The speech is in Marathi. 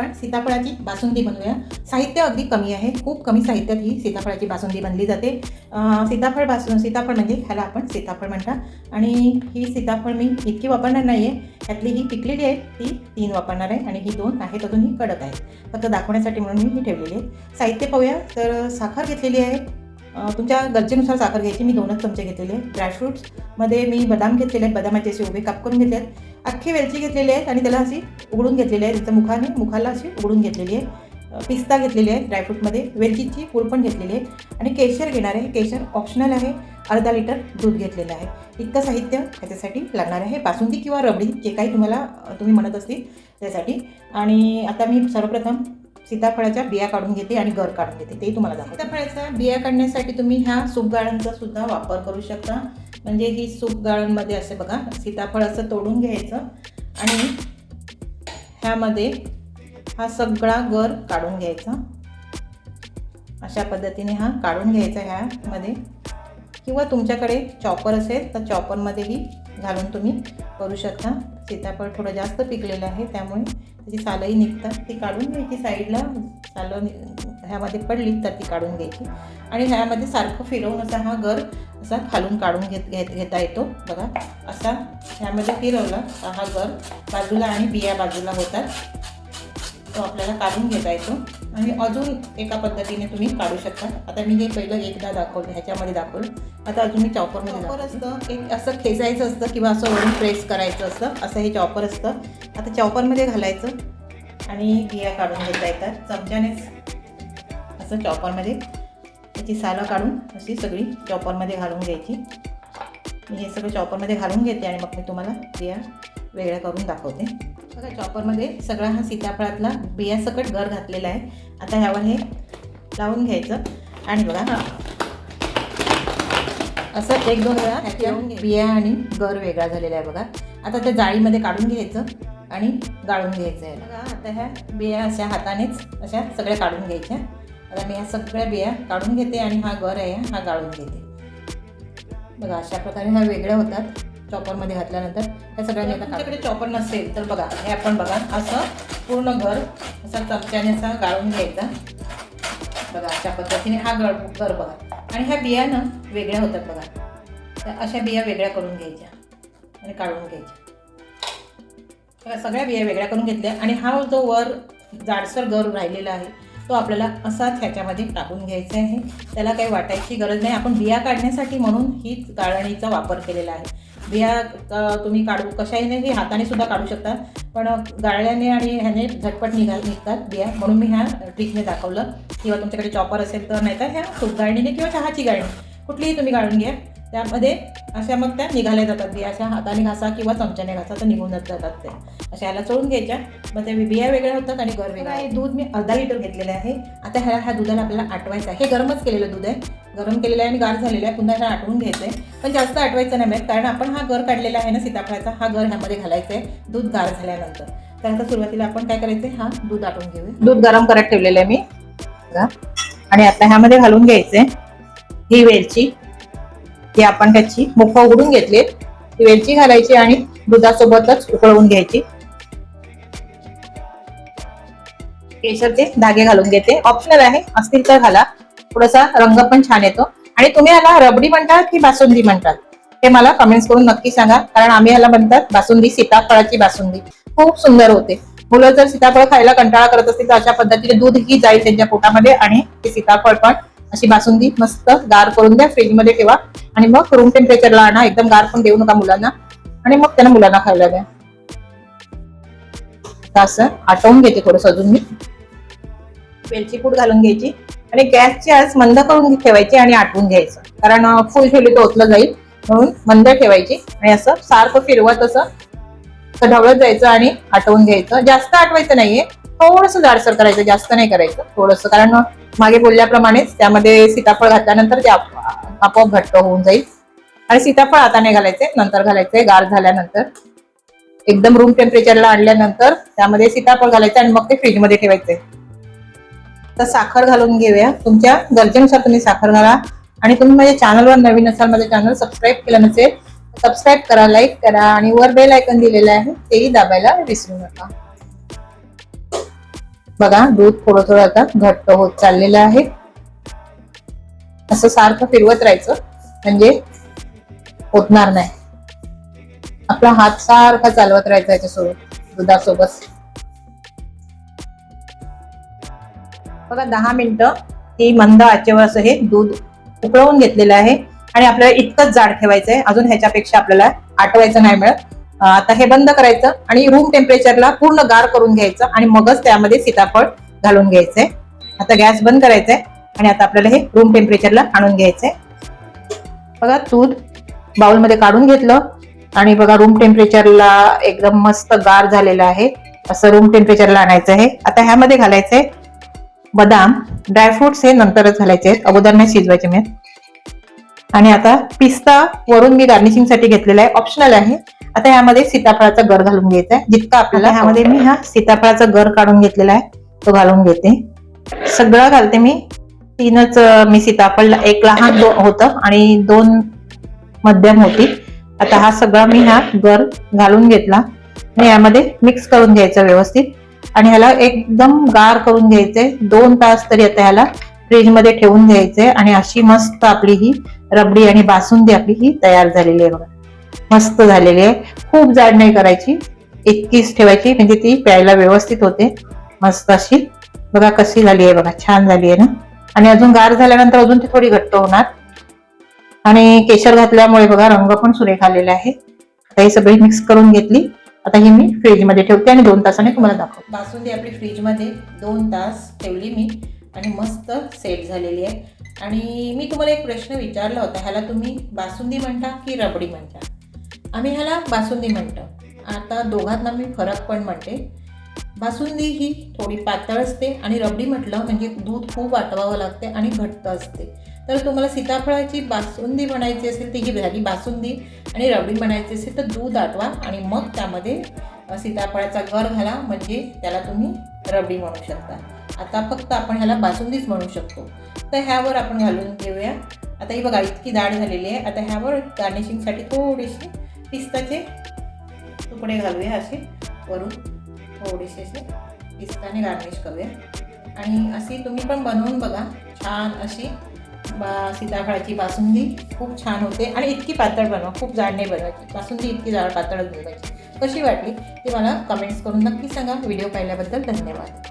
आपण सीताफळाची बासुंदी बनवूया. साहित्य अगदी कमी आहे. खूप कमी साहित्यात ही सीताफळाची बासुंदी बनली जाते. सीताफळ बासु सीताफळ म्हणजे ह्याला आपण सीताफळ म्हणतात. आणि ही सीताफळ मी इतकी वापरणार नाही आहे ह्यातली ही पिकलेली आहे ती तीन वापरणार आहे. आणि ही दोन आहेत अजून ही कडक आहे फक्त दाखवण्यासाठी म्हणून मी ही ठेवलेली आहे. साहित्य पाहूया. तर साखर घेतलेली आहे. तुमच्या गरजेनुसार साखर घ्यायची. मी दोनच चमचे घेतलेले ड्रायफ्रुट्समध्ये मी बदाम घेतलेले आहेत. बदामाचे असे उभे काप करून घेतले आहेत. अख्खी वेलची घेतलेली आहेत आणि त्याला अशी उघडून घेतलेली आहे तिचं मुखाने मुखाला अशी उघडून घेतलेली आहे. पिस्ता घेतलेली आहे ड्रायफ्रूटमध्ये वेलचीची पूड पण घेतलेली आहे. आणि केशर घेणार आहे. केशर ऑप्शनल आहे. अर्धा लिटर दूध घेतलेलं आहे. इतकं साहित्य ह्याच्यासाठी लागणार आहे. बासुंदी किंवा रबडी जे काही तुम्हाला तुम्ही म्हणत असतील त्यासाठी. आणि आता मी सर्वप्रथम सीताफळाच्या बिया काढून घेते आणि गर काढून घेते ते तुम्हाला दाखवते. सीताफळाच्या बिया काढण्यासाठी तुम्ही ह्या सूप गाळणचा सुद्धा वापर करू शकता. म्हणजे ही सूप गाळणमध्ये असे बघा सीताफळ असं तोडून घ्यायचं आणि ह्यामध्ये हा सगळा गर काढून घ्यायचा. अशा पद्धतीने हा काढून घ्यायचा ह्यामध्ये. किंवा तुमच्याकडे चॉपर असेल तर चॉपरमध्येही घालून तुम्ही करू शकता. सीताफळ थोडं जास्त पिकलेलं आहे त्यामुळे त्याची सालही निघतात. ती काढून घ्यायची साईडला सालं नि- ह्यामध्ये पडली तर ती काढून घ्यायची. आणि ह्यामध्ये सारखं फिरवून असा हा गर असा खालून काढून घेत घेत घेता येतो. बघा असा ह्यामध्ये फिरवला तर हा गर बाजूला आणि बिया बाजूला होतात. तो आपल्याला काढून घेता येतो. आणि अजून एका पद्धतीने तुम्ही काढू शकता. आता मी हे पहिलं एकदा दाखवलं ह्याच्यामध्ये दाखवलं. आता अजून मी चॉपरमध्ये चॉपर असतं? एक असं खेचायचं असतं किंवा असं वरून प्रेस करायचं असतं. असं हे चॉपर असतं. आता चॉपरमध्ये घालायचं. आणि बिया काढून घेता येतात. चमच्यानेच असं चॉपरमध्ये. त्याची सालं काढून अशी सगळी चॉपरमध्ये घालून घ्यायची. मी हे सगळं चॉपरमध्ये घालून घेते आणि मग मी तुम्हाला बिया वेगळ्या करून दाखवते. बघा चॉपरमध्ये सगळा हा सीताफळातला बिया सकट गर घातलेला आहे. आता ह्यावर हे लावून घ्यायचं. आणि बघा हा. असं एक दोन वेळा ह्याच्या बिया आणि गर वेगळा झालेला आहे बघा. आता त्या जाळीमध्ये काढून घ्यायचं आणि गाळून घ्यायचं आहे बघा आता ह्या बिया अशा हातानेच अशा सगळ्या काढून घ्यायच्या. आता मी ह्या सगळ्या बिया काढून घेते आणि हा गर आहे हा गाळून घेते. बघा अशा प्रकारे ह्या वेगळ्या होतात. चॉपरमध्ये घातल्यानंतर ह्या सगळ्या तुमच्याकडे चॉपर नसेल तर बघा हे आपण बघा असं पूर्ण घर असा चमच्याने असा गाळून घ्यायचा. बघा अशा पद्धतीने हा गळ घर बघा. आणि ह्या बिया ना वेगळ्या होतात बघा. त्या अशा बिया वेगळ्या करून घ्यायच्या आणि काढून घ्यायच्या. बघा सगळ्या बिया वेगळ्या करून घेतल्या आणि हा जो वर जाडसर गर राहिलेला आहे तो आपल्याला असाच ह्याच्यामध्ये टाकून घ्यायचा आहे. त्याला काही वाटायची गरज नाही. आपण बिया काढण्यासाठी म्हणून हीच गाळणीचा वापर केलेला आहे. बिया तुम्ही काढू कशाहीने हे हाताने सुद्धा काढू शकता. पण गाळल्याने आणि ह्याने झटपट निघा निघतात बिया. म्हणून मी ह्या ट्रिकने दाखवलं. किंवा तुमच्याकडे चॉपर असेल तर नाही तर ह्या सूप गाळणीने किंवा चहाची गाळणी. कुठलीही तुम्ही गाळून घ्या. त्यामध्ये अशा मग त्या निघाल्या जातात. बिया अशा हाताने घासा किंवा चमच्याने घासा तर निघून जात जातात त्या अशा ह्याला चोळून घ्यायच्या. मग त्या बिया वेगळ्या होतात आणि घर वेगळं. आहे दूध मी अर्धा लिटर घेतलेलं आहे. आता ह्या ह्या दुधाला आपल्याला आटवायचं आहे. हे गरमच केलेलं दूध आहे. गरम केलेलं आहे आणि गार झालेलं आहे. पुन्हा ह्याला आटवून घ्यायचं आहे. पण जास्त आटवायचं नाही माहीत कारण आपण हा गर काढलेला आहे ना सीताफळाचा हा गर ह्यामध्ये घालायचा आहे. दूध गार झाल्यानंतर. तर आता सुरुवातीला आपण काय करायचं आहे? हा दूध आटवून घेऊया. दूध गरम करत ठेवलेलं आहे मी. आणि आता ह्यामध्ये घालून घ्यायचे ही वेलची. ही आपण त्याची मुख उघडून घेतली ती वेलची घालायची आणि दुधासोबतच उकळवून घ्यायची. केशरचे धागे घालून घेते. ऑप्शनल आहे. असतील तर घाला. थोडासा रंग पण छान येतो. आणि तुम्ही याला रबडी म्हणतात की बासुंदी म्हणतात? हे मला कमेंट्स करून नक्की सांगा. कारण आम्ही याला म्हणतात बासुंदी सीताफळाची बासुंदी. खूप सुंदर होते. मुलं जर सीताफळ खायला कंटाळा करत असतील तर अशा पद्धतीने दूध ही जाईल त्यांच्या पोटामध्ये आणि ते सीताफळ पण अशी बासुंदी मस्त गार करून द्या फ्रीजमध्ये ठेवा. आणि मग रूम टेम्परेचरला आणा एकदम गार पण देऊ नका मुलांना. आणि मग त्यांना मुलांना खायला द्या. असं आटवून घेते थोडस अजून मी. वेलची पूड घालून घ्यायची. आणि गॅसची आज मंद करून ठेवायची आणि आटवून घ्यायचं. कारण फुल ठेवली तर ओतलं जाईल. म्हणून मंद ठेवायची. आणि असं सारखं फिरवत असं असं ढवळत जायचं आणि आटवून घ्यायचं. जास्त आटवायचं नाहीये. थोडस जाडसर करायचं जास्त नाही करायचं. थोडस कारण मागे बोलल्याप्रमाणेच त्यामध्ये सीताफळ घातल्यानंतर ते आपोआप घट्ट होऊन जाईल. आणि सीताफळ आता नाही घालायचे नंतर घालायचे गार झाल्यानंतर. एकदम रूम टेम्परेचरला आणल्यानंतर त्यामध्ये सीताफळ घालायचं आणि मग ते फ्रीजमध्ये ठेवायचे. तर साखर घालून घेऊया. तुमच्या गरजेनुसार तुम्ही साखर घाला. आणि तुम्ही माझ्या चॅनलवर नवीन असाल माझं चॅनल सबस्क्राईब केलं नसेल सबस्क्राईब करा लाईक करा आणि वर बेल आयकन दिलेलं आहे तेही दाबायला विसरू नका. बघा दूध थोडं थोडं आता घट्ट होत चाललेलं आहे. असं सारखं फिरवत राहायचं म्हणजे होतणार नाही. आपला हात सारखा चालवत राहायचा याच्यासोबत दुधासोबत. बघा दहा मिनिटं ही मंद आचेवर असं हे दूध उकळवून घेतलेलं आहे. आणि आपल्याला इतकंच जाड ठेवायचंय. अजून ह्याच्यापेक्षा आपल्याला आटवायचं नाही मिळत. आता हे बंद करायचं आणि रूम टेम्परेचरला पूर्ण गार करून घ्यायचं आणि मगच त्यामध्ये सीताफळ घालून घ्यायचंय. आता गॅस बंद करायचंय आणि आता आपल्याला हे रूम टेम्परेचरला आणून घ्यायचंय. बघा दूध बाउलमध्ये काढून घेतलं आणि बघा रूम टेम्परेचरला एकदम मस्त गार झालेलं आहे. असं रूम टेम्परेचरला आणायचं आहे. आता ह्यामध्ये घालायचंय बदाम. ड्रायफ्रुट्स हे नंतरच घालायचे आहेत. अगोदर नाही शिजवायचे मी. आणि आता पिस्ता वरून मी गार्निशिंगसाठी घेतलेला आहे. ऑप्शनल आहे. आता ह्यामध्ये सीताफळाचा गर घालून घ्यायचा आहे. जितका आपल्याला ह्यामध्ये मी हा सीताफळाचा गर काढून घेतलेला आहे. तो घालून घेते. सगळं घालते मी. तीनच मी सीताफळ एक लहान दो होतं आणि दोन मध्यम होती. आता हा सगळा मी हा गर घालून घेतला. आणि यामध्ये मिक्स करून घ्यायचं व्यवस्थित. आणि ह्याला एकदम गार करून घ्यायचंय दोन तास तरी आता ह्याला फ्रीजमध्ये ठेवून घ्यायचंय आणि अशी मस्त आपली ही रबडी आणि बासुंदी आपली ही तयार झालेली आहे बघा. मस्त झालेली आहे. खूप जाड नाही करायची. इतकीच ठेवायची म्हणजे ती प्यायला व्यवस्थित होते. मस्त अशी. बघा कशी झाली आहे बघा छान झाली आहे ना. आणि अजून गार झाल्यानंतर अजून ती थोडी घट्ट होणार. आणि केशर घातल्यामुळे बघा रंग पण सुरेख आलेला आहे. आता ही सगळी मिक्स करून घेतली. आता ही मी फ्रीजमध्ये ठेवते आणि दोन तासाने तुम्हाला दाखवते. बासुंदी आपली फ्रीजमध्ये दोन तास ठेवली मी. आणि मस्त सेट झालेली आहे. आणि मी तुम्हाला एक प्रश्न विचारला होता ह्याला तुम्ही बासुंदी म्हणता की रबडी म्हणता? आम्ही ह्याला बासुंदी म्हणतो. आता दोघांना मी फरक पण म्हणते. बासुंदी ही थोडी पातळ असते आणि रबडी म्हटलं म्हणजे दूध खूप वाटवावं लागते आणि घट्ट असते. तर तुम्हाला सीताफळाची बासुंदी बनायची असेल ती ही झाली बासुंदी आणि रबडी बनायची असेल तर दूध आटवा आणि मग त्यामध्ये सीताफळाचा गर घाला म्हणजे त्याला तुम्ही रबडी म्हणू शकता. आता फक्त आपण ह्याला बासुंदीच म्हणू शकतो. तर ह्यावर आपण घालून घेऊया. आता ही बघा इतकी जाड झालेली आहे. आता ह्यावर गार्निशिंगसाठी थोडीशी पिस्ताचे तुकडे घालूया असे. वरून थोडेसे असे पिस्ताने गार्निश करूया. आणि अशी तुम्ही पण बनवून बघा. छान अशी बा सीताफळाची बासुंदी खूप छान होते. आणि इतकी पातळ बनवा. खूप जाड नाही बनवायची. बासुंदी इतकी जाड पातळच बनवायची. कशी वाटली ती मला कमेंट्स करून नक्की सांगा. व्हिडिओ पाहिल्याबद्दल धन्यवाद.